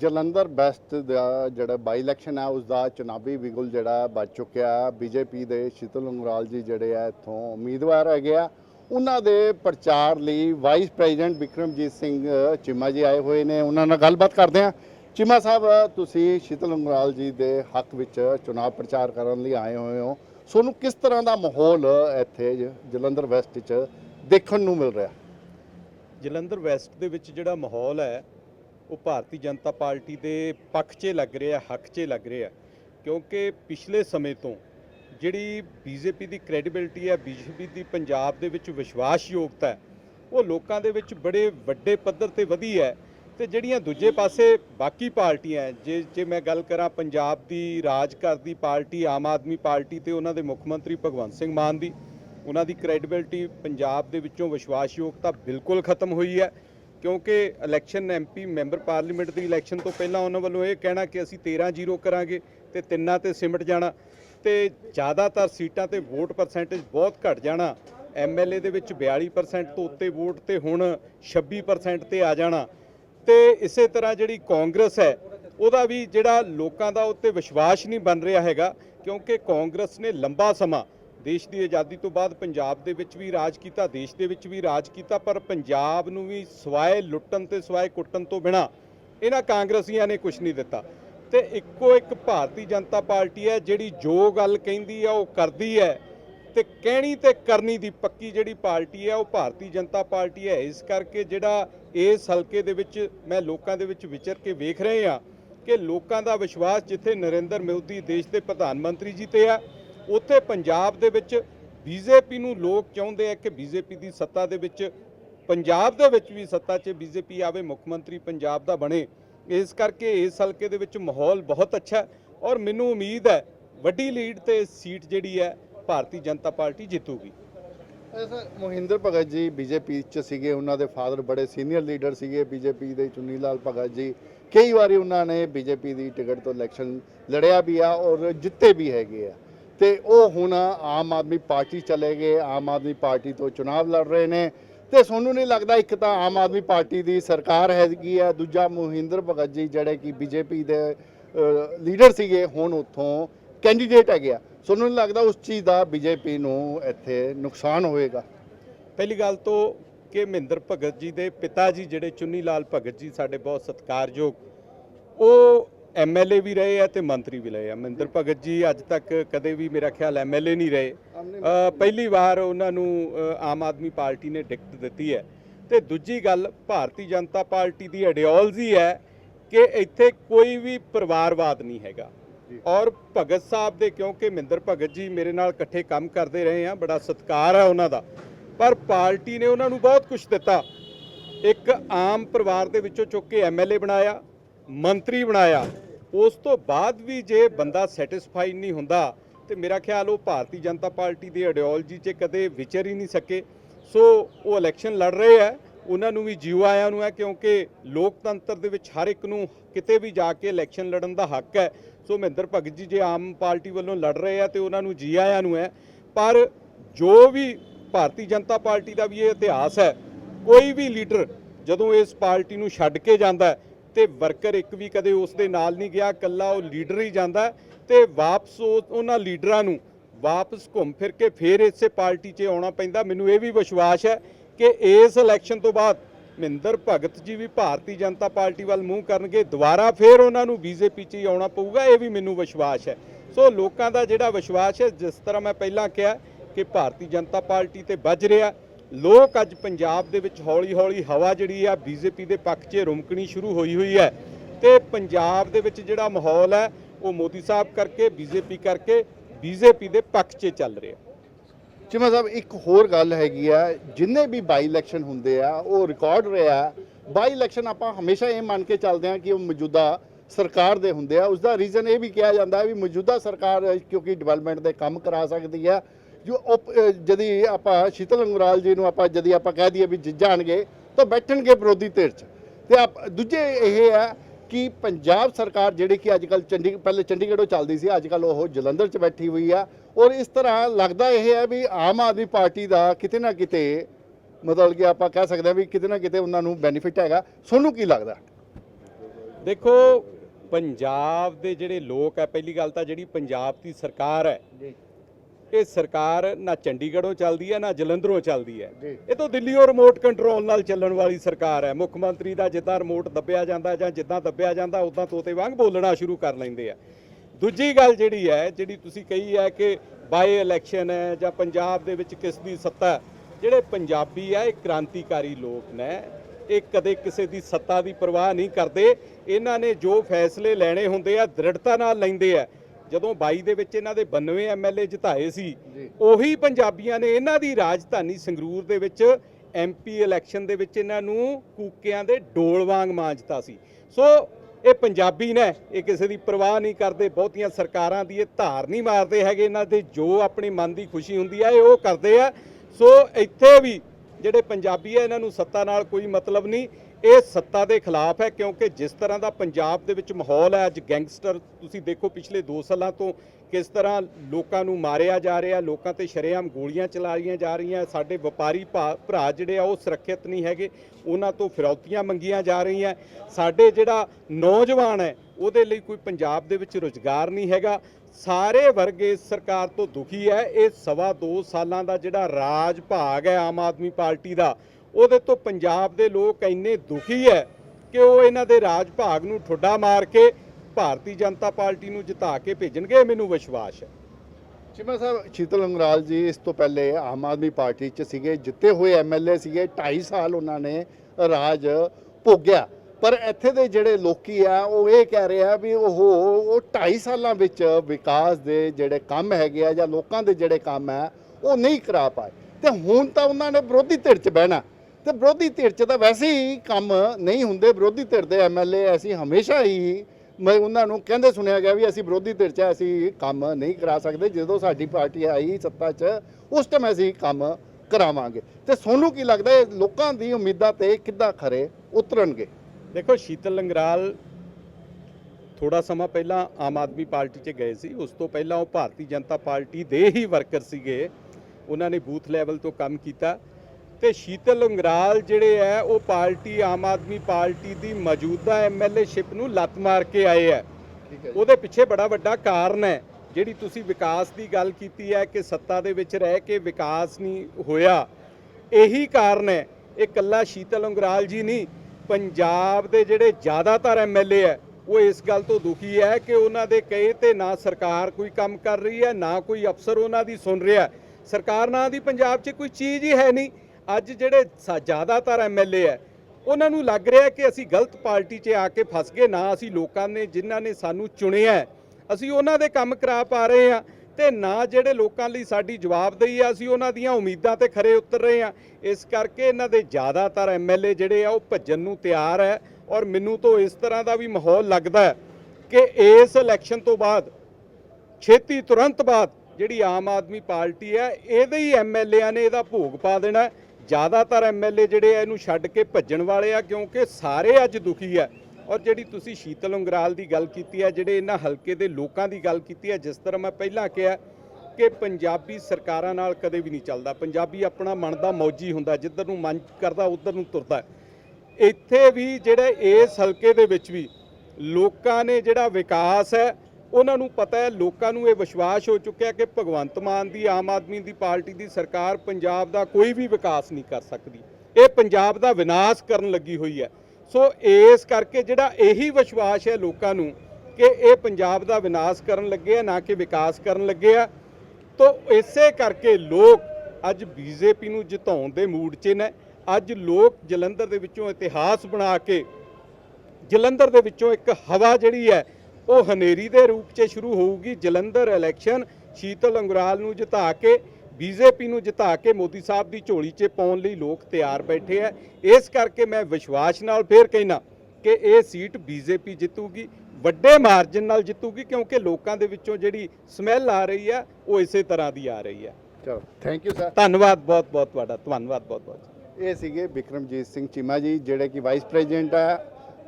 Jalandhar West ਦਾ ਜਿਹੜਾ ਬਾਈ election ਹੈ ਉਸ ਦਾ ਚੁਣਾਵੀ ਵਿਗੁਲ ਜਿਹੜਾ ਬਚ ਚੁੱਕਿਆ ਬੀਜੇਪੀ ਦੇ ਸ਼ੀਤਲ ਅੰਗਰਾਲ ਜੀ ਜਿਹੜੇ ਆ, ਇੱਥੋਂ ਉਮੀਦਵਾਰ ਹੈਗੇ ਆ। ਉਹਨਾਂ ਦੇ ਪ੍ਰਚਾਰ ਲਈ ਵਾਈਸ ਪ੍ਰੈਜ਼ੀਡੈਂਟ ਵਿਕਰਮਜੀਤ ਸਿੰਘ ਚੀਮਾ ਜੀ ਆਏ ਹੋਏ ਨੇ। ਉਹਨਾਂ ਨਾਲ ਗੱਲਬਾਤ ਕਰਦੇ ਆ ਚੀਮਾ ਸਾਹਿਬ, ਤੁਸੀਂ ਸ਼ੀਤਲ ਅੰਗਰਾਲ ਜੀ ਦੇ ਹੱਕ ਵਿੱਚ ਚੁਣਾਵ ਪ੍ਰਚਾਰ ਕਰਨ ਲਈ ਆਏ ਹੋਏ ਹੋ। ਸੋਨੂੰ ਕਿਸ ਤਰ੍ਹਾਂ ਦਾ ਮਾਹੌਲ ਇੱਥੇ ਜ- ਜਲੰਧਰ ਵੈਸਟ 'ਚ ਦੇਖਣ ਨੂੰ ਮਿਲ ਰਿਹਾ? ਜਲੰਧਰ ਵੈਸਟ ਦੇ ਵਿੱਚ ਜਿਹੜਾ ਮਾਹੌਲ ਹੈ ਉਹ ਭਾਰਤੀ ਜਨਤਾ ਪਾਰਟੀ ਦੇ ਪੱਖ 'ਚ ਲੱਗ ਰਿਹਾ, ਹੱਕ 'ਚ ਲੱਗ ਰਿਹਾ। ਕਿਉਂਕਿ ਪਿਛਲੇ ਸਮੇਂ ਤੋਂ ਜਿਹੜੀ ਬੀਜੇਪੀ ਦੀ ਕ੍ਰੈਡੀਬਿਲਟੀ ਹੈ ਬੀਜੇਪੀ ਦੀ ਪੰਜਾਬ ਦੇ ਵਿੱਚ ਵਿਸ਼ਵਾਸਯੋਗਤਾ ਹੈ, ਉਹ ਲੋਕਾਂ ਦੇ ਵਿੱਚ ਬੜੇ ਵੱਡੇ ਪੱਧਰ ਤੇ ਵਧੀ ਹੈ ਤੇ ਜਿਹੜੀਆਂ ਦੂਜੇ ਪਾਸੇ ਬਾਕੀ ਪਾਰਟੀਆਂ ਜੇ ਜੇ ਮੈਂ ਗੱਲ ਕਰਾਂ ਪੰਜਾਬ ਦੀ ਰਾਜ ਕਰਦੀ ਪਾਰਟੀ, ਆਮ ਆਦਮੀ ਪਾਰਟੀ ਤੇ ਉਹਨਾਂ ਦੇ ਮੁੱਖ ਮੰਤਰੀ ਭਗਵੰਤ ਸਿੰਘ ਮਾਨ ਦੀ, ਉਹਨਾਂ ਦੀ ਕ੍ਰੈਡੀਬਿਲਟੀ ਪੰਜਾਬ ਦੇ ਵਿੱਚੋਂ ਵਿਸ਼ਵਾਸਯੋਗਤਾ ਬਿਲਕੁਲ ਖਤਮ ਹੋਈ ਹੈ। ਕਿਉਂਕਿ ਇਲੈਕਸ਼ਨ ਐਮਪੀ ਮੈਂਬਰ ਪਾਰਲੀਮੈਂਟ ਦੀ ਇਲੈਕਸ਼ਨ ਤੋਂ ਪਹਿਲਾਂ ਉਹਨਾਂ ਵੱਲੋਂ ਇਹ ਕਹਿਣਾ ਕਿ ਅਸੀਂ 13-0 ਕਰਾਂਗੇ ਤੇ ਤਿੰਨਾਂ ਤੇ ਸਿਮਟ ਜਾਣਾ ਤੇ ਜ਼ਿਆਦਾਤਰ ਸੀਟਾਂ ਤੇ ਵੋਟ ਪਰਸੈਂਟੇਜ ਬਹੁਤ ਘਟ ਜਾਣਾ। ਐਮਐਲਏ ਦੇ ਵਿੱਚ 42% ਤੋਂ ਉੱਤੇ ਵੋਟ ਤੇ ਹੁਣ 26% ਤੇ ਆ ਜਾਣਾ। ਤੇ ਇਸੇ ਤਰ੍ਹਾਂ ਜਿਹੜੀ ਕਾਂਗਰਸ ਹੈ, ਉਹਦਾ ਵੀ ਜਿਹੜਾ ਲੋਕਾਂ ਦਾ ਉੱਤੇ ਵਿਸ਼ਵਾਸ ਨਹੀਂ ਬਣ ਰਿਹਾ ਹੈਗਾ, ਕਿਉਂਕਿ ਕਾਂਗਰਸ ਨੇ ਲੰਬਾ ਸਮਾਂ ਦੇਸ਼ ਦੀ ਆਜ਼ਾਦੀ ਤੋਂ ਬਾਅਦ ਪੰਜਾਬ ਦੇ ਵਿੱਚ ਵੀ ਰਾਜ ਕੀਤਾ, ਦੇਸ਼ ਦੇ ਵਿੱਚ ਵੀ ਰਾਜ ਕੀਤਾ, ਪਰ ਪੰਜਾਬ ਨੂੰ ਵੀ ਸਵਾਏ ਲੁੱਟਣ ਤੇ ਸਵਾਏ ਕੁੱਟਣ ਤੋਂ ਬਿਨਾ ਇਹਨਾਂ ਕਾਂਗਰਸੀਆਂ ਨੇ ਕੁਝ ਨਹੀਂ ਦਿੱਤਾ। ਤੇ ਇੱਕੋ ਇੱਕ ਭਾਰਤੀ ਜਨਤਾ ਪਾਰਟੀ ਹੈ ਜਿਹੜੀ ਜੋ ਗੱਲ ਕਹਿੰਦੀ ਹੈ, ਉਹ ਕਰਦੀ ਹੈ ਤੇ ਕਹਿਣੀ ਤੇ ਕਰਨੀ ਦੀ ਪੱਕੀ ਜਿਹੜੀ ਪਾਰਟੀ ਹੈ, ਉਹ ਭਾਰਤੀ ਜਨਤਾ ਪਾਰਟੀ ਹੈ। ਇਸ ਕਰਕੇ ਜਿਹੜਾ ਇਸ ਹਲਕੇ ਦੇ ਵਿੱਚ ਮੈਂ ਲੋਕਾਂ ਦੇ ਵਿੱਚ ਵਿਚਰ ਕੇ ਵੇਖ ਰਹੇ ਹਾਂ ਕਿ ਲੋਕਾਂ ਦਾ ਵਿਸ਼ਵਾਸ ਜਿੱਥੇ ਨਰਿੰਦਰ ਮੋਦੀ ਦੇਸ਼ ਦੇ ਪ੍ਰਧਾਨ ਮੰਤਰੀ ਜੀ ਤੇ ਆ ਉੱਥੇ ਪੰਜਾਬ ਦੇ ਵਿੱਚ ਬੀਜੇਪੀ ਨੂੰ ਲੋਕ ਚਾਹੁੰਦੇ ਆ ਕਿ ਬੀਜੇਪੀ ਦੀ ਸੱਤਾ ਦੇ ਵਿੱਚ, ਪੰਜਾਬ ਦੇ ਵਿੱਚ ਵੀ ਸੱਤਾ 'ਚ ਬੀਜੇਪੀ ਆਵੇ, ਮੁੱਖ ਮੰਤਰੀ ਪੰਜਾਬ ਦਾ ਬਣੇ। ਇਸ ਕਰਕੇ ਇਸ ਹਲਕੇ ਦੇ ਵਿੱਚ ਮਾਹੌਲ ਬਹੁਤ ਅੱਛਾ ਔਰ ਮੈਨੂੰ ਉਮੀਦ ਹੈ ਵੱਡੀ ਲੀਡ ਤੇ ਸੀਟ ਜਿਹੜੀ ਹੈ ਭਾਰਤੀ ਜਨਤਾ ਪਾਰਟੀ ਜਿੱਤੂਗੀ। ਐਸਾ ਮੋਹਿੰਦਰ ਭਗਤ ਜੀ ਬੀਜੇਪੀ ਚ ਸੀਗੇ, ਉਹਨਾਂ ਦੇ ਫਾਦਰ ਬੜੇ ਸੀਨੀਅਰ ਲੀਡਰ ਸੀਗੇ ਬੀਜੇਪੀ ਦੇ ਚੁੰਨੀ ਲਾਲ ਭਗਤ ਜੀ। ਕਈ ਵਾਰੀ ਉਹਨਾਂ ਨੇ ਬੀਜੇਪੀ ਦੀ ਟਿਕਟ ਤੋਂ ਇਲੈਕਸ਼ਨ ਲੜਿਆ ਵੀ ਆ ਔਰ ਜਿੱਤੇ ਵੀ ਹੈਗੇ ਆ। ਤੇ ਉਹ ਹੁਣ ਆਮ ਆਦਮੀ ਪਾਰਟੀ ਚਲੇ ਗਏ, ਆਮ ਆਦਮੀ ਪਾਰਟੀ ਤੋਂ ਚੁਣਾਵ ਲੜ ਰਹੇ ਨੇ। ਤੇ ਤੁਹਾਨੂੰ ਨਹੀਂ ਲੱਗਦਾ ਇੱਕ ਤਾਂ ਆਮ ਆਦਮੀ ਪਾਰਟੀ ਦੀ ਸਰਕਾਰ ਹੈਗੀ ਆ ਦੂਜਾ ਮੋਹਿੰਦਰ ਭਗਤ ਜੀ ਜਿਹੜੇ ਕਿ ਬੀਜੇਪੀ ਦੇ ਲੀਡਰ ਸੀਗੇ, ਹੁਣ ਉੱਥੋਂ ਕੈਂਡੀਡੇਟ ਹੈਗੇ ਆ। ਤੁਹਾਨੂੰ ਨਹੀਂ ਲੱਗਦਾ ਉਸ ਚੀਜ਼ ਦਾ ਬੀਜੇਪੀ ਨੂੰ ਇੱਥੇ ਨੁਕਸਾਨ ਹੋਏਗਾ। ਪਹਿਲੀ ਗੱਲ ਤੋਂ ਕਿ ਮਹਿੰਦਰ ਭਗਤ ਜੀ ਦੇ ਪਿਤਾ ਜੀ ਜਿਹੜੇ ਚੁੰਨੀ ਲਾਲ ਭਗਤ ਜੀ ਸਾਡੇ ਬਹੁਤ ਸਤਿਕਾਰਯੋਗ, ਉਹ ਐਮਐਲਏ ਵੀ ਰਹੇ ਆ ਤੇ ਮੰਤਰੀ ਵੀ ਰਹੇ ਆ। ਮਹਿੰਦਰ ਭਗਤ ਜੀ ਅੱਜ ਤੱਕ ਕਦੇ ਵੀ ਮੇਰਾ ਖਿਆਲ ਐਮਐਲਏ ਨਹੀਂ ਰਹੇ। ਪਹਿਲੀ ਵਾਰ ਉਹਨਾਂ ਨੂੰ ਆਮ ਆਦਮੀ ਪਾਰਟੀ ਨੇ ਟਿਕਟ ਦਿੱਤੀ ਹੈ। ਤੇ ਦੂਜੀ ਗੱਲ ਭਾਰਤੀ ਜਨਤਾ ਪਾਰਟੀ ਦੀ ਆਈਡੀਓਲੋਜੀ ਹੈ ਕਿ ਇੱਥੇ ਕੋਈ ਵੀ ਪਰਿਵਾਰਵਾਦ ਨਹੀਂ ਹੈਗਾ। ਔਰ ਭਗਤ ਸਾਹਿਬ ਦੇ ਕਿਉਂਕਿ ਮਹਿੰਦਰ ਭਗਤ ਜੀ ਮੇਰੇ ਨਾਲ ਇਕੱਠੇ ਕੰਮ ਕਰਦੇ ਰਹੇ ਆ ਬੜਾ ਸਤਿਕਾਰ ਹੈ ਉਹਨਾਂ ਦਾ। ਪਰ ਪਾਰਟੀ ਨੇ ਉਹਨਾਂ ਨੂੰ ਬਹੁਤ ਕੁਝ ਦਿੱਤਾ। ਇੱਕ ਆਮ ਪਰਿਵਾਰ ਦੇ ਵਿੱਚੋਂ ਚੁੱਕ ਕੇ ਐਮਐਲਏ ਬਣਾਇਆ ਮੰਤਰੀ ਬਣਾਇਆ ਉਸ ਤੋਂ ਬਾਅਦ ਵੀ ਜੇ ਬੰਦਾ ਸੈਟੀਸਫਾਈ ਨਹੀਂ ਹੁੰਦਾ, ਤੇ ਮੇਰਾ ਖਿਆਲ ਉਹ ਭਾਰਤੀ ਜਨਤਾ ਪਾਰਟੀ ਦੇ ਆਈਡੀਓਲੋਜੀ 'ਚ ਕਦੇ ਵਿਚਰ ਹੀ ਨਹੀਂ ਸਕੇ। ਸੋ ਉਹ ਇਲੈਕਸ਼ਨ ਲੜ ਰਹੇ ਆ, ਉਹਨਾਂ ਨੂੰ ਵੀ ਜਿਉ ਆਇਆ ਨੂੰ ਹੈ ਕਿਉਂਕਿ ਲੋਕਤੰਤਰ ਦੇ ਵਿੱਚ ਹਰ ਇੱਕ ਨੂੰ ਕਿਤੇ ਵੀ ਜਾ ਕੇ ਇਲੈਕਸ਼ਨ ਲੜਨ ਦਾ ਹੱਕ ਹੈ। ਸੋ ਮਹਿੰਦਰ ਭਗਤ ਜੀ ਜੇ ਆਮ ਪਾਰਟੀ ਵੱਲੋਂ ਲੜ ਰਹੇ ਆ, ਤੇ ਉਹਨਾਂ ਨੂੰ ਜੀ ਆਇਆਂ ਨੂੰ ਹੈ ਪਰ ਜੋ ਵੀ ਭਾਰਤੀ ਜਨਤਾ ਪਾਰਟੀ ਦਾ ਵੀ ਇਹ ਇਤਿਹਾਸ ਹੈ, ਕੋਈ ਵੀ ਲੀਡਰ ਜਦੋਂ ਇਸ ਪਾਰਟੀ ਨੂੰ ਛੱਡ ਕੇ ਜਾਂਦਾ ਹੈ ਤੇ ਵਰਕਰ ਇੱਕ ਵੀ ਕਦੇ ਉਸ ਦੇ ਨਾਲ ਨਹੀਂ ਗਿਆ ਕੱਲਾ ਉਹ ਲੀਡਰ ਹੀ ਜਾਂਦਾ ਹੈ ਤੇ ਵਾਪਸ ਉਹ- ਉਹਨਾਂ ਲੀਡਰਾਂ ਨੂੰ ਵਾਪਸ ਘੁੰਮ ਫਿਰ ਕੇ ਫੇਰ ਇਸੇ ਪਾਰਟੀ 'ਚ ਆਉਣਾ ਪੈਂਦਾ। ਮੈਨੂੰ ਇਹ ਵੀ ਵਿਸ਼ਵਾਸ ਹੈ ਕਿ ਇਸ ਇਲੈਕਸ਼ਨ ਤੋਂ ਬਾਅਦ ਮਹਿੰਦਰ ਭਗਤ ਜੀ ਵੀ ਭਾਰਤੀ ਜਨਤਾ ਪਾਰਟੀ ਵੱਲ ਮੂੰਹ ਕਰਨਗੇ, ਦੁਬਾਰਾ ਫੇਰ ਉਹਨਾਂ ਨੂੰ ਬੀਜੇਪੀ 'ਚ ਹੀ ਆਉਣਾ ਪਊਗਾ, ਇਹ ਵੀ ਮੈਨੂੰ ਵਿਸ਼ਵਾਸ ਹੈ। ਸੋ ਲੋਕਾਂ ਦਾ ਜਿਹੜਾ ਵਿਸ਼ਵਾਸ ਹੈ, ਜਿਸ ਤਰ੍ਹਾਂ ਮੈਂ ਪਹਿਲਾਂ ਕਿਹਾ ਕਿ ਭਾਰਤੀ ਜਨਤਾ ਪਾਰਟੀ ਤੇ ਵੱਜ ਰਿਹਾ ਲੋਕ ਅੱਜ ਪੰਜਾਬ ਦੇ ਵਿੱਚ ਹੌਲੀ-ਹੌਲੀ ਹਵਾ ਜਿਹੜੀ ਆ ਬੀਜੇਪੀ ਦੇ ਪੱਖ 'ਚ ਰੁਮਕਣੀ ਸ਼ੁਰੂ ਹੋਈ ਹੋਈ ਹੈ ਤੇ ਪੰਜਾਬ ਦੇ ਵਿੱਚ ਜਿਹੜਾ ਮਾਹੌਲ ਹੈ, ਉਹ ਮੋਦੀ ਸਾਹਿਬ ਕਰਕੇ ਬੀਜੇਪੀ ਕਰਕੇ ਬੀਜੇਪੀ ਦੇ ਪੱਖ 'ਚ ਚੱਲ ਰਿਹਾ। ਚਿਮਾ ਸਾਹਿਬ, ਇੱਕ ਹੋਰ ਗੱਲ ਹੈਗੀ ਆ, ਜਿੰਨੇ ਵੀ ਬਾਈ ਇਲੈਕਸ਼ਨ ਹੁੰਦੇ ਆ, ਉਹ ਰਿਕਾਰਡ ਰਿਹਾ। ਬਾਈ ਇਲੈਕਸ਼ਨ ਆਪਾਂ ਹਮੇਸ਼ਾ ਇਹ ਮੰਨ ਕੇ ਚੱਲਦੇ ਆ ਕਿ ਉਹ ਮੌਜੂਦਾ ਸਰਕਾਰ ਦੇ ਹੁੰਦੇ ਆ। ਉਸ ਦਾ ਰੀਜ਼ਨ ਇਹ ਵੀ ਕਿਹਾ ਜਾਂਦਾ ਵੀ ਮੌਜੂਦਾ ਸਰਕਾਰ, ਕਿਉਂਕਿ ਡਿਵੈਲਪਮੈਂਟ ਦੇ ਕੰਮ ਕਰਾ ਸਕਦੀ ਆ। ਜੋ ਅਹ ਜਦੀ ਆਪਾਂ ਸ਼ੀਤਲ ਅੰਗਰਾਲ ਜੀ ਨੂੰ ਆਪਾਂ ਜਦੀ ਆਪਾਂ ਕਹਿ ਦਈਏ ਵੀ ਜਾਣਗੇ ਤਾਂ ਬੈਠਣਗੇ ਵਿਰੋਧੀ ਧਿਰ 'ਚ। ਤੇ ਆਪ ਦੂਜੇ ਇਹ ਆ ਕਿ ਪੰਜਾਬ ਸਰਕਾਰ ਜਿਹੜੀ ਕਿ ਅੱਜ ਕੱਲ ਚੰਡੀ ਪਹਿਲੇ ਚੰਡੀਗੜ੍ਹੋਂ ਚੱਲਦੀ ਸੀ ਅੱਜ ਕੱਲ ਉਹ ਜਲੰਧਰ 'ਚ ਬੈਠੀ ਹੋਈ ਆ ਔਰ ਇਸ ਤਰ੍ਹਾਂ ਲੱਗਦਾ ਇਹ ਹੈ ਵੀ ਆਮ ਆਦਮੀ ਪਾਰਟੀ ਦਾ ਕਿਤੇ ਨਾ ਕਿਤੇ ਮਤਲਬ ਕਿ ਆਪਾਂ ਕਹਿ ਸਕਦੇ ਹਾਂ ਵੀ ਕਿਤੇ ਨਾ ਕਿਤੇ ਉਹਨਾਂ ਨੂੰ ਬੈਨੀਫਿਟ ਹੈਗਾ। ਤੁਹਾਨੂੰ ਕੀ ਲੱਗਦਾ? ਦੇਖੋ ਪੰਜਾਬ ਦੇ ਜਿਹੜੇ ਲੋਕ ਹੈ ਪਹਿਲੀ ਗੱਲ ਤਾਂ ਜਿਹੜੀ ਪੰਜਾਬ ਦੀ ਸਰਕਾਰ ਹੈ ਜੀ। ਇਹ ਸਰਕਾਰ ਨਾ ਚੰਡੀਗੜ੍ਹੋਂ ਚੱਲਦੀ ਹੈ ਨਾ ਜਲੰਧਰੋਂ ਚੱਲਦੀ ਹੈ। ਇਹ ਤਾਂ ਦਿੱਲੀੋਂ ਰਿਮੋਟ ਕੰਟਰੋਲ ਨਾਲ ਚੱਲਣ ਵਾਲੀ ਸਰਕਾਰ ਹੈ। ਮੁੱਖ ਮੰਤਰੀ ਦਾ ਜਿੱਦਾਂ ਰਿਮੋਟ ਦੱਬਿਆ ਜਾਂਦਾ ਜਾਂ ਜਿੱਦਾਂ ਦੱਬਿਆ ਜਾਂਦਾ ਉਦਾਂ ਤੋਤੇ ਵਾਂਗ ਬੋਲਣਾ ਸ਼ੁਰੂ ਕਰ ਲੈਂਦੇ ਆ। ਦੂਜੀ ਗੱਲ ਜਿਹੜੀ ਹੈ ਜਿਹੜੀ ਤੁਸੀਂ ਕਹੀ ਹੈ ਕਿ ਬਾਈ ਇਲੈਕਸ਼ਨ ਹੈ ਜਾਂ ਪੰਜਾਬ ਦੇ ਵਿੱਚ ਕਿਸ ਦੀ ਸੱਤਾ ਜਿਹੜੇ ਪੰਜਾਬੀ ਆ ਇਹ ਕ੍ਰਾਂਤੀਕਾਰੀ ਲੋਕ ਨੇ ਇਹ ਕਦੇ ਕਿਸੇ ਦੀ ਸੱਤਾ ਦੀ ਪਰਵਾਹ ਨਹੀਂ ਕਰਦੇ। ਇਹਨਾਂ ਨੇ ਜੋ ਫੈਸਲੇ ਲੈਣੇ ਹੁੰਦੇ ਆ ਦ੍ਰਿੜਤਾ ਨਾਲ ਲੈਂਦੇ ਆ। ਜਦੋਂ 22 ਦੇ ਵਿੱਚ ਇਹਨਾਂ ਦੇ 92 ਐਮਐਲਏ ਜਿਤਾਏ ਸੀ। ਉਹੀ ਪੰਜਾਬੀਆਂ ਨੇ ਇਹਨਾਂ ਦੀ ਰਾਜਧਾਨੀ ਸੰਗਰੂਰ ਦੇ ਵਿੱਚ ਐਮਪੀ ਇਲੈਕਸ਼ਨ ਦੇ ਵਿੱਚ ਇਹਨਾਂ ਨੂੰ ਕੂਕਿਆਂ ਦੇ ਡੋਲ ਵਾਂਗ ਮਾਂਜਤਾ ਸੀ। ਸੋ ਇਹ ਪੰਜਾਬੀ ਨੇ ਇਹ ਕਿਸੇ ਦੀ ਪਰਵਾਹ ਨਹੀਂ ਕਰਦੇ ਬਹੁਤੀਆਂ ਸਰਕਾਰਾਂ ਦੀ ਇਹ ਧਾਰ ਨਹੀਂ ਮਾਰਦੇ ਹੈਗੇ ਇਹਨਾਂ ਦੇ ਜੋ ਆਪਣੀ ਮਨ ਦੀ ਖੁਸ਼ੀ ਹੁੰਦੀ ਹੈ ਇਹ ਉਹ ਕਰਦੇ ਆ। ਸੋ ਇੱਥੇ ਵੀ ਜਿਹੜੇ ਪੰਜਾਬੀ ਆ ਇਹਨਾਂ ਨੂੰ ਸੱਤਾ ਨਾਲ ਕੋਈ ਮਤਲਬ ਨਹੀਂ। ਇਹ ਸੱਤਾ ਦੇ ਖਿਲਾਫ ਹੈ ਕਿਉਂਕਿ ਜਿਸ ਤਰ੍ਹਾਂ ਦਾ ਪੰਜਾਬ ਦੇ ਵਿੱਚ ਮਾਹੌਲ ਹੈ, ਅੱਜ ਗੈਂਗਸਟਰ ਤੁਸੀਂ ਦੇਖੋ ਪਿਛਲੇ 2 ਸਾਲਾਂ ਤੋਂ ਕਿਸ ਤਰ੍ਹਾਂ ਲੋਕਾਂ ਨੂੰ ਮਾਰਿਆ ਜਾ ਰਿਹਾ, ਲੋਕਾਂ ਤੇ ਸ਼ਰੇਆਮ ਗੋਲੀਆਂ ਚਲਾਈਆਂ ਜਾ ਰਹੀਆਂ, ਸਾਡੇ ਵਪਾਰੀ ਭਾ- ਭਰਾ ਜਿਹੜੇ ਆ ਉਹ ਸੁਰੱਖਿਅਤ ਨਹੀਂ ਹੈਗੇ, ਉਹਨਾਂ ਤੋਂ ਫਿਰੌਤੀਆਂ ਮੰਗੀਆਂ ਜਾ ਰਹੀਆਂ। ਸਾਡੇ ਜਿਹੜਾ ਨੌਜਵਾਨ ਹੈ, ਉਹਦੇ ਲਈ ਕੋਈ ਪੰਜਾਬ ਦੇ ਵਿੱਚ ਰੁਜ਼ਗਾਰ ਨਹੀਂ ਹੈਗਾ। ਸਾਰੇ ਵਰਗ ਇਸ ਸਰਕਾਰ ਤੋਂ ਦੁਖੀ ਹੈ, ਇਹ ਸਵਾ 2 ਸਾਲਾਂ ਦਾ ਜਿਹੜਾ ਰਾਜ ਭਾਗ ਹੈ ਆਮ ਆਦਮੀ ਪਾਰਟੀ ਦਾ ਉਹਦੇ ਤੋਂ ਪੰਜਾਬ ਦੇ ਲੋਕ ਇੰਨੇ ਦੁਖੀ ਹੈ ਕਿ ਉਹ ਇਹਨਾਂ ਦੇ ਰਾਜ ਭਾਗ ਨੂੰ ਠੁੱਡਾ ਮਾਰ ਕੇ ਭਾਰਤੀ ਜਨਤਾ ਪਾਰਟੀ ਨੂੰ ਜਿਤਾ ਕੇ ਭੇਜਣਗੇ, ਇਹ ਮੈਨੂੰ ਵਿਸ਼ਵਾਸ ਹੈ ਚਿਮਾ ਸਾਹਿਬ, ਸ਼ੀਤਲ ਅੰਗਰਾਲ ਜੀ, ਇਸ ਤੋਂ ਪਹਿਲੇ ਆਮ ਆਦਮੀ ਪਾਰਟੀ 'ਚ ਸੀਗੇ, ਜਿੱਤੇ ਹੋਏ ਐਮਐਲਏ ਸੀਗੇ 2.5 ਸਾਲ ਉਹਨਾਂ ਨੇ ਰਾਜ ਭੋਗਿਆ। ਪਰ ਇੱਥੇ ਦੇ ਜਿਹੜੇ ਲੋਕੀ ਆ, ਉਹ ਇਹ ਕਹਿ ਰਹੇ ਆ ਵੀ ਉਹ ਉਹ 2.5 ਸਾਲਾਂ ਵਿੱਚ ਵਿਕਾਸ ਦੇ ਜਿਹੜੇ ਕੰਮ ਹੈਗੇ ਆ ਜਾਂ ਲੋਕਾਂ ਦੇ ਜਿਹੜੇ ਕੰਮ ਆ, ਉਹ ਨਹੀਂ ਕਰਾ ਪਾਏ। ਤੇ ਹੁਣ ਤਾਂ ਉਹਨਾਂ ਨੇ ਵਿਰੋਧੀ ਧਿਰ 'ਚ ਬਹਿਣਾ। ਤੇ ਵਿਰੋਧੀ ਧਿਰ 'ਚ ਤਾਂ ਵੈਸੇ ਹੀ ਕੰਮ ਨਹੀਂ ਹੁੰਦੇ। ਵਿਰੋਧੀ ਧਿਰ ਦੇ ਐਮਐਲਏ ਅਸੀਂ ਹਮੇਸ਼ਾ ਹੀ ਮੈਂ ਉਹਨਾਂ ਨੂੰ ਕਹਿੰਦੇ ਸੁਣਿਆ ਗਿਆ ਵੀ ਅਸੀਂ ਵਿਰੋਧੀ ਧਿਰ 'ਚ ਅਸੀਂ ਕੰਮ ਨਹੀਂ ਕਰਾ ਸਕਦੇ। ਜਦੋਂ ਸਾਡੀ ਪਾਰਟੀ ਆਈ ਸੱਤਾ 'ਚ, ਉਸ ਟਾਈਮ ਅਸੀਂ ਕੰਮ ਕਰਾਵਾਂਗੇ। ਤੇ ਸੋਨੂੰ ਕੀ ਲੱਗਦਾ ਇਹ ਲੋਕਾਂ ਦੀ ਉਮੀਦਾਂ ਤੇ ਕਿੱਦਾਂ ਖਰੇ ਉਤਰਨਗੇ? ਦੇਖੋ, ਸ਼ੀਤਲ ਲੰਗਰਾਲ ਥੋੜਾ ਸਮਾਂ ਪਹਿਲਾਂ ਆਮ ਆਦਮੀ ਪਾਰਟੀ 'ਚ ਗਏ ਸੀ। ਉਸ ਤੋਂ ਪਹਿਲਾਂ ਉਹ ਭਾਰਤੀ ਜਨਤਾ ਪਾਰਟੀ ਦੇ ਹੀ ਵਰਕਰ ਸੀਗੇ। ਉਹਨਾਂ ਨੇ ਬੂਥ ਲੈਵਲ ਤੋਂ ਕੰਮ ਕੀਤਾ। ਤੇ ਸ਼ੀਤਲ ਲੰਗਰਾਲ ਜਿਹੜੇ ਹੈ ਉਹ ਪਾਰਟੀ ਆਮ ਆਦਮੀ ਪਾਰਟੀ ਦੀ ਮੌਜੂਦਾ ਐਮਐਲਏ ਸ਼ਿਪ ਨੂੰ ਲੱਤ ਮਾਰ ਕੇ ਆਏ ਹੈ। ਉਹਦੇ ਪਿੱਛੇ ਬੜਾ ਵੱਡਾ ਕਾਰਨ ਹੈ ਜਿਹੜੀ ਤੁਸੀਂ ਵਿਕਾਸ ਦੀ ਗੱਲ ਕੀਤੀ ਹੈ ਕਿ ਸੱਤਾ ਦੇ ਵਿੱਚ ਰਹਿ ਕੇ ਵਿਕਾਸ ਨਹੀਂ ਹੋਇਆ। ਇਹੀ ਕਾਰਨ ਹੈ ਇਹ ਕੱਲਾ ਸ਼ੀਤਲ ਉਂਗਰਾਲ ਜੀ ਨਹੀਂ ਪੰਜਾਬ ਦੇ ਜਿਹੜੇ ਜ਼ਿਆਦਾਤਰ ਐਮਐਲਏ ਹੈ ਉਹ ਇਸ ਗੱਲ ਤੋਂ ਦੁਖੀ ਹੈ ਕਿ ਉਹਨਾਂ ਦੇ ਕਹੇ ਤੇ ਨਾ ਸਰਕਾਰ ਕੋਈ ਕੰਮ ਕਰ ਰਹੀ ਹੈ ਨਾ ਕੋਈ ਅਫਸਰ ਉਹਨਾਂ ਦੀ ਸੁਣ ਰਿਹਾ। ਸਰਕਾਰ ਨਾਂ ਦੀ ਪੰਜਾਬ 'ਚ ਕੋਈ ਚੀਜ਼ ਹੀ ਹੈ ਨਹੀਂ। ਅੱਜ ਜਿਹੜੇ ਸਾ- ਜ਼ਿਆਦਾਤਰ ਐਮਐਲਏ ਹੈ, ਉਹਨਾਂ ਨੂੰ ਲੱਗ ਰਿਹਾ ਕਿ ਅਸੀਂ ਗਲਤ ਪਾਰਟੀ 'ਚ ਆ ਕੇ ਫਸ ਗਏ, ਨਾ ਅਸੀਂ ਲੋਕਾਂ ਨੇ, ਜਿਨ੍ਹਾਂ ਨੇ ਸਾਨੂੰ ਚੁਣਿਆ ਅਸੀਂ ਉਹਨਾਂ ਦੇ ਕੰਮ ਕਰਾ ਪਾ ਰਹੇ ਹਾਂ ਤੇ ਨਾ ਜਿਹੜੇ ਲੋਕਾਂ ਲਈ ਸਾਡੀ ਜਵਾਬਦੇਹੀ ਆ, ਅਸੀਂ ਉਹਨਾਂ ਦੀਆਂ ਉਮੀਦਾਂ ਤੇ ਖਰੇ ਉਤਰ ਰਹੇ ਹਾਂ। ਇਸ ਕਰਕੇ ਇਹਨਾਂ ਦੇ ਜ਼ਿਆਦਾਤਰ ਐਮਐਲਏ ਜਿਹੜੇ ਆ, ਉਹ ਭੱਜਣ ਨੂੰ ਤਿਆਰ ਹੈ ਔਰ ਮੈਨੂੰ ਤਾਂ ਇਸ ਤਰ੍ਹਾਂ ਦਾ ਵੀ ਮਾਹੌਲ ਲੱਗਦਾ ਹੈ ਕਿ ਇਸ ਇਲੈਕਸ਼ਨ ਤੋਂ ਬਾਅਦ, ਛੇਤੀ ਤੁਰੰਤ ਬਾਅਦ ਜਿਹੜੀ ਆਮ ਆਦਮੀ ਪਾਰਟੀ ਹੈ, ਇਹਦੇ ਹੀ ਐਮਐਲਏਆਂ ਨੇ ਇਹਦਾ ਭੋਗ ਪਾ ਦੇਣਾ ਜ਼ਿਆਦਾਤਰ ਐਮਐਲਏ ਜਿਹੜੇ ਆ, ਇਹਨੂੰ ਛੱਡ ਕੇ ਭੱਜਣ ਵਾਲੇ ਆ, ਕਿਉਂਕਿ ਸਾਰੇ ਅੱਜ ਦੁਖੀ ਹੈ ਔਰ ਜਿਹੜੀ ਤੁਸੀਂ ਸ਼ੀਤਲ ਉਂਗਰਾਲ ਦੀ ਗੱਲ ਕੀਤੀ ਹੈ ਜਿਹੜੇ ਇਹਨਾਂ ਹਲਕੇ ਦੇ ਲੋਕਾਂ ਦੀ ਗੱਲ ਕੀਤੀ ਹੈ ਜਿਸ ਤਰ੍ਹਾਂ ਮੈਂ ਪਹਿਲਾਂ ਕਿਹਾ ਕਿ ਪੰਜਾਬੀ ਸਰਕਾਰਾਂ ਨਾਲ ਕਦੇ ਵੀ ਨਹੀਂ ਚੱਲਦਾ। ਪੰਜਾਬੀ ਆਪਣਾ ਮਨ ਦਾ ਮੌਜੀ ਹੁੰਦਾ, ਜਿੱਧਰ ਨੂੰ ਮਨ ਕਰਦਾ, ਉਧਰ ਨੂੰ ਤੁਰਦਾ। ਇੱਥੇ ਵੀ ਜਿਹੜੇ ਇਸ ਹਲਕੇ ਦੇ ਵਿੱਚ ਵੀ ਲੋਕਾਂ ਨੇ ਜਿਹੜਾ ਵਿਕਾਸ ਹੈ ਉਹਨਾਂ ਨੂੰ ਪਤਾ ਹੈ, ਲੋਕਾਂ ਨੂੰ ਇਹ ਵਿਸ਼ਵਾਸ ਹੋ ਚੁੱਕਿਆ ਕਿ ਭਗਵੰਤ ਮਾਨ ਦੀ, ਆਮ ਆਦਮੀ ਦੀ ਪਾਰਟੀ ਦੀ ਸਰਕਾਰ ਪੰਜਾਬ ਦਾ ਕੋਈ ਵੀ ਵਿਕਾਸ ਨਹੀਂ ਕਰ ਸਕਦੀ। ਇਹ ਪੰਜਾਬ ਦਾ ਵਿਨਾਸ਼ ਕਰਨ ਲੱਗੀ ਹੋਈ ਹੈ। ਸੋ ਇਸ ਕਰਕੇ ਜਿਹੜਾ ਇਹੀ ਵਿਸ਼ਵਾਸ ਹੈ ਲੋਕਾਂ ਨੂੰ ਕਿ ਇਹ ਪੰਜਾਬ ਦਾ ਵਿਨਾਸ਼ ਕਰਨ ਲੱਗੇ ਆ, ਨਾ ਕਿ ਵਿਕਾਸ ਕਰਨ ਲੱਗੇ ਆ। ਤੋ ਇਸੇ ਕਰਕੇ ਲੋਕ ਅੱਜ ਬੀਜੇਪੀ ਨੂੰ ਜਿਤਾਉਣ ਦੇ ਮੂਡ 'ਚ ਨੇ। ਅੱਜ ਲੋਕ ਜਲੰਧਰ ਦੇ ਵਿੱਚੋਂ ਇਤਿਹਾਸ ਬਣਾ ਕੇ ਜਲੰਧਰ ਦੇ ਵਿੱਚੋਂ ਇੱਕ ਹਵਾ ਜਿਹੜੀ ਹੈ ਉਹ ਹਨੇਰੀ ਦੇ ਰੂਪ 'ਚ ਸ਼ੁਰੂ ਹੋਊਗੀ ਜਲੰਧਰ ਇਲੈਕਸ਼ਨ ਸ਼ੀਤਲ ਅੰਗਰਾਲ ਨੂੰ ਜਿਤਾ ਕੇ ਬੀਜੇਪੀ ਨੂੰ ਜਿਤਾ ਕੇ ਮੋਦੀ ਸਾਹਿਬ ਦੀ ਝੋਲੀ 'ਚ ਪਾਉਣ ਲਈ ਲੋਕ ਤਿਆਰ ਬੈਠੇ ਆ। ਇਸ ਕਰਕੇ ਮੈਂ ਵਿਸ਼ਵਾਸ ਨਾਲ ਫੇਰ ਕਹਿਣਾ ਕਿ ਇਹ ਸੀਟ ਬੀਜੇਪੀ ਜਿੱਤੂਗੀ ਵੱਡੇ ਮਾਰਜਨ ਨਾਲ ਜਿੱਤੂਗੀ ਕਿਉਂਕਿ ਲੋਕਾਂ ਦੇ ਵਿੱਚੋਂ ਜਿਹੜੀ ਸਮੈਲ ਆ ਰਹੀ ਹੈ ਉਹ ਇਸੇ ਤਰ੍ਹਾਂ ਦੀ ਆ ਰਹੀ ਹੈ ਚਲੋ ਥੈਂਕ ਯੂ ਸਰ ਧੰਨਵਾਦ ਬਹੁਤ ਬਹੁਤ ਤੁਹਾਡਾ ਧੰਨਵਾਦ ਬਹੁਤ ਬਹੁਤ। ਇਹ ਸੀਗੇ ਵਿਕਰਮਜੀਤ ਸਿੰਘ ਚੀਮਾ ਜੀ ਜਿਹੜੇ ਕਿ ਵਾਈਸ ਪ੍ਰੈਜ਼ੀਡੈਂਟ ਹੈ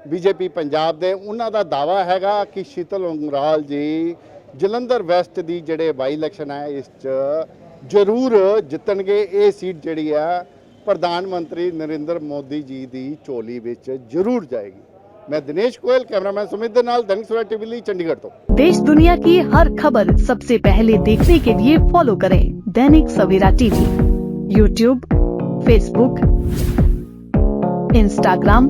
ਬੀਜੇਪੀ ਪੰਜਾਬ ਦੇ ਉਹਨਾਂ ਦਾ ਦਾਵਾ ਹੈਗਾ ਕਿ ਸ਼ੀਤਲ ਉਂਗਰਾਲ ਜੀ ਜਲੰਧਰ ਵੈਸਟ ਦੀ ਜਿਹੜੇ ਬਾਈ ਇਲੈਕਸ਼ਨ ਹੈ ਇਸ 'ਚ ਜ਼ਰੂਰ ਜਿੱਤਣਗੇ ਇਹ ਸੀਟ ਜਿਹੜੀ ਹੈ ਪ੍ਰਧਾਨ ਮੰਤਰੀ ਨਰਿੰਦਰ ਮੋਦੀ ਜੀ ਦੀ ਝੋਲੀ ਵਿੱਚ ਜ਼ਰੂਰ ਜਾਏਗੀ ਮੈਂ ਦਿਨੇਸ਼ ਗੋਇਲ ਕੈਮਰਾਮੈਨ ਸੁਮਿਤ ਦੇ ਨਾਲ ਦੈਨਿਕ ਸਵੇਰਾ ਟੀਵੀ ਲਈ ਚੰਡੀਗੜ੍ਹ ਤੋਂ देश दुनिया की हर खबर सबसे पहले देखने के लिए फॉलो करें Dainik Savera TV YouTube Facebook Instagram